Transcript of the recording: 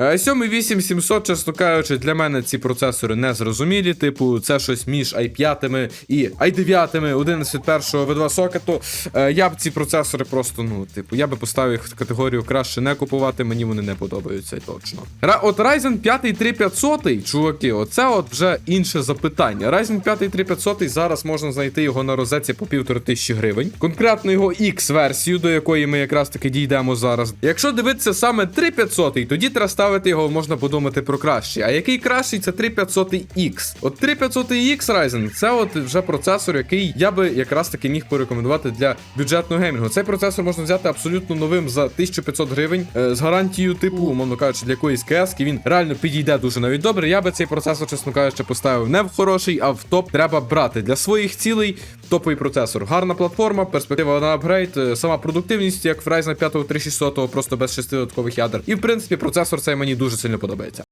Е, 7700, чесно кажучи, для мене ці процесори не зрозумілі. Типу, це щось між i5 і i9, 11 першого v 2 сокету. Е, Я б ці процесори просто, ну, типу, я би поставив їх в категорію краще не купувати, мені вони не подобаються точно. От Ryzen 5 3500, чуваки, оце от вже інше запитання. Ryzen 5 3500 зараз можна знайти його на розетці по півтори тисячі гривень. Конкретно його X-версію, до якої ми якраз таки дійдемо зараз. Якщо дивитися саме 3500, тоді треба ставити його, можна подумати про кращий. А який кращий, це 3500X. От 3500X Ryzen це от вже процесор, який я би якраз таки міг порекомендувати для бюджетного геймінгу. Цей процесор можна взяти абсолютно новим за 1500 гривень е, з гарантією типу, умовно кажучи, для якоїсь КС, він реально підійде дуже навіть добре. Я би цей процесор, чесно кажучи, поставив не в хороший, а в топ. Треба брати для своїх цілей топовий процесор. Гарна платформа, перспектива на апгрейд, е, сама продуктивність, як в Ryzen 5 3600, просто без 6 додаткових ядер. І в принципі процесор цей мені дуже сильно подобається.